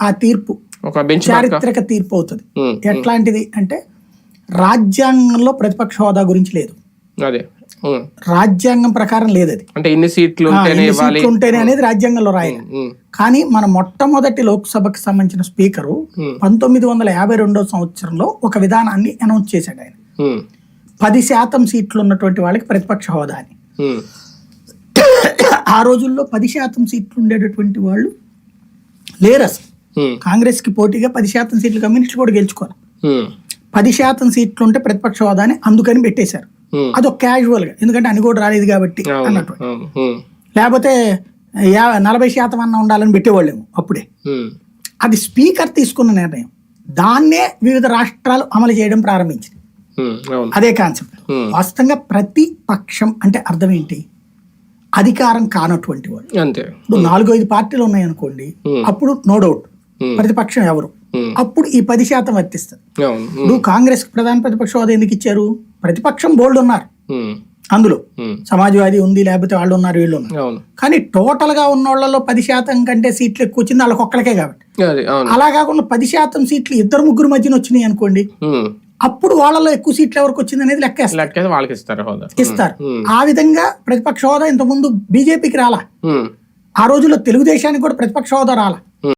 ఆ తీర్పు చారిత్రక తీర్పు అవుతుంది. ఎట్లాంటిది అంటే రాజ్యాంగంలో ప్రతిపక్ష హోదా గురించి లేదు. అదే. రాజ్యాంగం ప్రకారం లేదు అది. అంటే ఇన్ని సీట్లు ఉంటేనే అనేది రాజ్యాంగంలో రాయాలి. కానీ మన మొట్టమొదటి లోక్సభకి సంబంధించిన స్పీకరు. పంతొమ్మిది వందల యాభై రెండో సంవత్సరంలో ఒక విధానాన్ని అనౌన్స్ చేశాడు ఆయన. పది శాతం సీట్లు ఉన్నటువంటి వాళ్ళకి ప్రతిపక్ష హోదా అని. ఆ రోజుల్లో పది శాతం సీట్లు ఉండేటటువంటి వాళ్ళు లేరు అసలు కాంగ్రెస్కి పోటీగా పది శాతం సీట్లు కమ్యూనిస్టులు కూడా గెలుచుకోవాలి పది శాతం సీట్లు ఉంటే ప్రతిపక్ష హోదా అని అందుకని పెట్టేశారు. అదొక క్యాజువల్గా ఎందుకంటే అని కూడా రాలేదు కాబట్టి అన్నట్టు. లేకపోతే నలభై శాతం అన్న ఉండాలని పెట్టేవాళ్ళేమో అప్పుడే. అది స్పీకర్ తీసుకున్న నిర్ణయం. దాన్నే వివిధ రాష్ట్రాలు అమలు చేయడం ప్రారంభించింది. అదే కాన్సెప్ట్. వాస్తవంగా ప్రతి పక్షం అంటే అర్థం ఏంటి? అధికారం కానటువంటి వాళ్ళు. నాలుగు ఐదు పార్టీలు ఉన్నాయనుకోండి. అప్పుడు నో డౌట్. ప్రతిపక్షం ఎవరు? ఉమ్, అప్పుడు ఈ పది శాతం వర్తిస్తుంది ఉమ్, ఇప్పుడు కాంగ్రెస్ ప్రధాన ప్రతిపక్ష హోదా ఎందుకు ఇచ్చారు? ప్రతిపక్షం బోల్డ్ ఉన్నారు. అందులో. సమాజ్వాదీ ఉంది లేకపోతే వాళ్ళు ఉన్నారు వీళ్ళు ఉన్నారు. కానీ టోటల్గా ఉన్న వాళ్ళలో పది శాతం కంటే సీట్లు ఎక్కువ వచ్చింది వాళ్ళకి ఒక్కరికే కాబట్టి. అలా కాకుండా పది శాతం సీట్లు ఇద్దరు ముగ్గురు మధ్యన వచ్చినాయి అనుకోండి అప్పుడు వాళ్ళలో ఎక్కువ సీట్లు ఎవరికి వచ్చింది అనేది వాళ్ళకి ఇస్తారు ఆ విధంగా ప్రతిపక్ష హోదా ఇంతకుముందు బీజేపీకి రాలా. ఆ రోజుల్లో తెలుగుదేశానికి కూడా ప్రతిపక్ష హోదా రాలా.